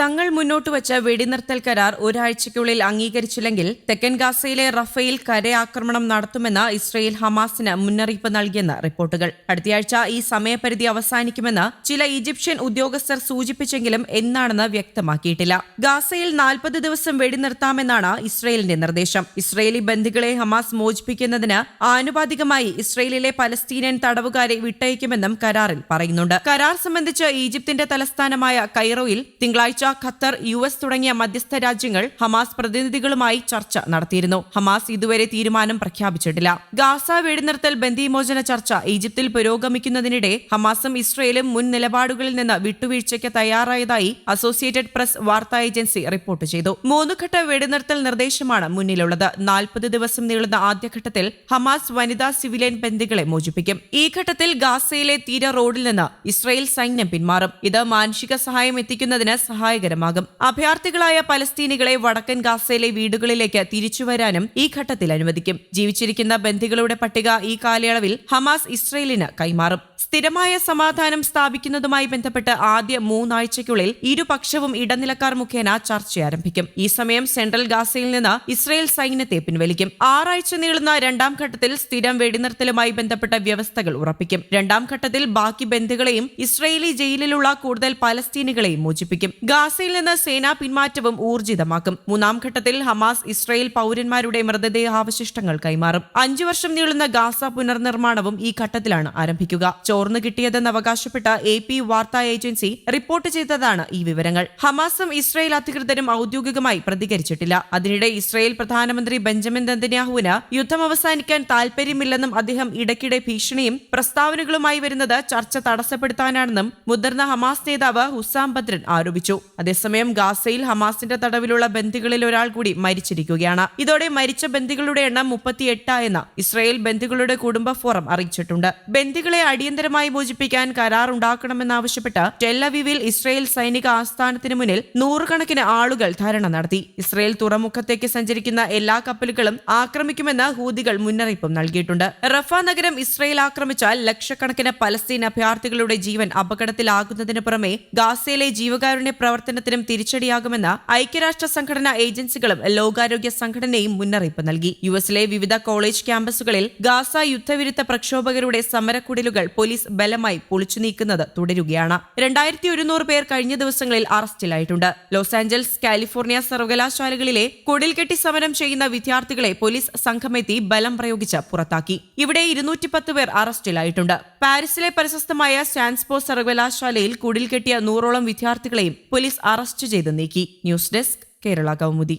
തങ്ങൾ മുന്നോട്ട് വച്ച വെടിനിർത്തൽ കരാർ ഒരാഴ്ചയ്ക്കുള്ളിൽ അംഗീകരിച്ചില്ലെങ്കിൽ തെക്കൻ ഗാസയിലെ റഫേൽ കരയാക്രമണം നടത്തുമെന്ന് ഇസ്രയേൽ ഹമാസിന് മുന്നറിയിപ്പ് നൽകിയെന്ന് റിപ്പോർട്ടുകൾ. അടുത്തയാഴ്ച ഈ സമയപരിധി അവസാനിക്കുമെന്ന് ചില ഈജിപ്ഷ്യൻ ഉദ്യോഗസ്ഥർ സൂചിപ്പിച്ചെങ്കിലും എന്നാണെന്ന് വ്യക്തമാക്കിയിട്ടില്ല. ഗാസയിൽ നാൽപ്പത് ദിവസം വെടിനിർത്താമെന്നാണ് ഇസ്രയേലിന്റെ നിർദ്ദേശം. ഇസ്രയേലി ബന്ദികളെ ഹമാസ് മോചിപ്പിക്കുന്നതിന് ആനുപാതികമായി ഇസ്രയേലിലെ പലസ്തീനിയൻ തടവുകാരെ വിട്ടയക്കുമെന്നും കരാറിൽ പറയുന്നുണ്ട്. കരാർ സംബന്ധിച്ച് ഈജിപ്തിന്റെ തലസ്ഥാനമായ കൈറോയിൽ തിങ്കളാഴ്ച ഖത്തർ യു എസ് തുടങ്ങിയ മധ്യസ്ഥ രാജ്യങ്ങൾ ഹമാസ് പ്രതിനിധികളുമായി ചർച്ച നടത്തിയിരുന്നു. ഹമാസ് ഇതുവരെ തീരുമാനം പ്രഖ്യാപിച്ചിട്ടില്ല. ഗാസ വെടിനിർത്തൽ ബന്ദിമോചന ചർച്ച ഈജിപ്തിൽ പുരോഗമിക്കുന്നതിനിടെ ഹമാസും ഇസ്രയേലും മുൻ നിലപാടുകളിൽ നിന്ന് വിട്ടുവീഴ്ചയ്ക്ക് തയ്യാറായതായി അസോസിയേറ്റഡ് പ്രസ് വാർത്താ ഏജൻസി റിപ്പോർട്ട് ചെയ്തു. മൂന്നുഘട്ട വെടിനിർത്തൽ നിർദ്ദേശമാണ് മുന്നിലുള്ളത്. നാൽപ്പത് ദിവസം നീളുന്ന ആദ്യഘട്ടത്തിൽ ഹമാസ് വനിതാ സിവിലിയൻ ബന്ദികളെ മോചിപ്പിക്കും. ഈ ഘട്ടത്തിൽ ഗാസയിലെ തീര റോഡിൽ നിന്ന് ഇസ്രയേൽ സൈന്യം പിന്മാറും. ഇത് മാനുഷിക സഹായം എത്തിക്കുന്നതിന് സഹായകരമാകും. അഭയാർത്ഥികളായ പലസ്തീനികളെ വടക്കൻ ഗാസയിലെ വീടുകളിലേക്ക് തിരിച്ചുവരാനും ഈ ഘട്ടത്തിൽ അനുവദിക്കും. ജീവിച്ചിരിക്കുന്ന ബന്ധികളുടെ പട്ടിക ഈ കാലയളവിൽ ഹമാസ് ഇസ്രയേലിന് കൈമാറും. സ്ഥിരമായ സമാധാനം സ്ഥാപിക്കുന്നതുമായി ബന്ധപ്പെട്ട് ആദ്യ മൂന്നാഴ്ചയ്ക്കുള്ളിൽ ഇരുപക്ഷവും ഇടനിലക്കാർ മുഖേന ചർച്ച ആരംഭിക്കും ഈ സമയം സെൻട്രൽ ഗാസയിൽ നിന്ന് ഇസ്രയേൽ സൈന്യത്തെ പിൻവലിക്കും. ആറാഴ്ച നീളുന്ന രണ്ടാം ഘട്ടത്തിൽ സ്ഥിരം വെടിനിർത്തലുമായി ബന്ധപ്പെട്ട വ്യവസ്ഥകൾ ഉറപ്പിക്കും. രണ്ടാം ഘട്ടത്തിൽ ബാക്കി ബന്ധുക്കളെയും ഇസ്രയേലി ജയിലിലുള്ള കൂടുതൽ പലസ്തീനുകളെയും മോചിപ്പിക്കും. ഗാസയിൽ നിന്ന് സേനാ പിന്മാറ്റവും ഊർജിതമാക്കും. മൂന്നാം ഘട്ടത്തിൽ ഹമാസ് ഇസ്രയേൽ പൗരന്മാരുടെ മൃതദേഹാവശിഷ്ടങ്ങൾ കൈമാറും. അഞ്ചു വർഷം നീളുന്ന ഗാസ പുനർനിർമ്മാണവും ഈ ഘട്ടത്തിലാണ് ആരംഭിക്കുക. ചോർന്നു കിട്ടിയതെന്ന് അവകാശപ്പെട്ട എ പി വാർത്താ ഏജൻസി റിപ്പോർട്ട് ചെയ്തതാണ് ഈ വിവരങ്ങൾ. ഹമാസും ഇസ്രായേൽ അധികൃതരും ഔദ്യോഗികമായി പ്രതികരിച്ചിട്ടില്ല. അതിനിടെ ഇസ്രായേൽ പ്രധാനമന്ത്രി ബെഞ്ചമിൻ ദന്തന്യാഹുവിന് യുദ്ധം അവസാനിക്കാൻ താൽപര്യമില്ലെന്നും അദ്ദേഹം ഇടയ്ക്കിടെ ഭീഷണിയും പ്രസ്താവനകളുമായി വരുന്നത് ചർച്ച തടസ്സപ്പെടുത്താനാണെന്നും മുതിർന്ന ഹമാസ് നേതാവ് ഹുസാം ബദ്രൻ ആരോപിച്ചു. അതേസമയം ഗാസയിൽ ഹമാസിന്റെ തടവിലുള്ള ബന്ദികളിൽ ഒരാൾ കൂടി മരിച്ചിരിക്കുകയാണ്. ഇതോടെ മരിച്ച ബന്ദികളുടെ എണ്ണം മുപ്പത്തിയെട്ടായെന്ന് ഇസ്രായേൽ ബന്ദികളുടെ കുടുംബ ഫോറം അറിയിച്ചിട്ടുണ്ട്. ബന്ദികളെ അടിയന്തരമായി മോചിപ്പിക്കാൻ കരാർ ഉണ്ടാക്കണമെന്നാവശ്യപ്പെട്ട് ടെല്ലവിവിൽ ഇസ്രയേൽ സൈനിക ആസ്ഥാനത്തിന് മുന്നിൽ നൂറുകണക്കിന് ആളുകൾ ധരണ നടത്തി. ഇസ്രയേൽ തുറമുഖത്തേക്ക് സഞ്ചരിക്കുന്ന എല്ലാ കപ്പലുകളും ആക്രമിക്കുമെന്ന് ഹൂദികൾ മുന്നറിയിപ്പും നൽകിയിട്ടുണ്ട്. റഫ നഗരം ഇസ്രയേൽ ആക്രമിച്ചാൽ ലക്ഷക്കണക്കിന് പലസ്തീൻ അഭയാർത്ഥികളുടെ ജീവൻ അപകടത്തിലാകുന്നതിന് പുറമെ ഗാസയിലെ ജീവകാരുണ്യ പ്രവർത്തനത്തിനും തിരിച്ചടിയാകുമെന്ന് ഐക്യരാഷ്ട്ര സംഘടനാ ഏജൻസികളും ലോകാരോഗ്യ സംഘടനയും മുന്നറിയിപ്പ് നൽകി. യു എസിലെ വിവിധ കോളേജ് ക്യാമ്പസുകളിൽ ഗാസ യുദ്ധവിരുദ്ധ പ്രക്ഷോഭകരുടെ സമരക്കുടലുകൾ പോലീസ് ബലമായി പൊളിച്ചു നീക്കുന്നത് തുടരുകയാണ്. രണ്ടായിരത്തി ഒരുന്നൂറ് പേർ കഴിഞ്ഞ ദിവസങ്ങളിൽ അറസ്റ്റിലായിട്ടുണ്ട്. ലോസ് ആഞ്ചൽസ് കാലിഫോർണിയ സർവകലാശാലകളിലെ കൊടിൽ കെട്ടി സമരം ചെയ്യുന്ന വിദ്യാർത്ഥികളെ പോലീസ് സംഘമെത്തി ബലം പ്രയോഗിച്ച് പുറത്താക്കി. ഇവിടെ ഇരുന്നൂറ്റി പത്ത് പേർ അറസ്റ്റിലായിട്ടുണ്ട്. പാരീസിലെ പ്രശസ്തമായ സ്റ്റാൻസ്പോ സർവകലാശാലയിൽ കുടിൽ കെട്ടിയ നൂറോളം വിദ്യാർത്ഥികളെയും പോലീസ് അറസ്റ്റ് ചെയ്ത് നീക്കി. News desk Kerala Kaumudi.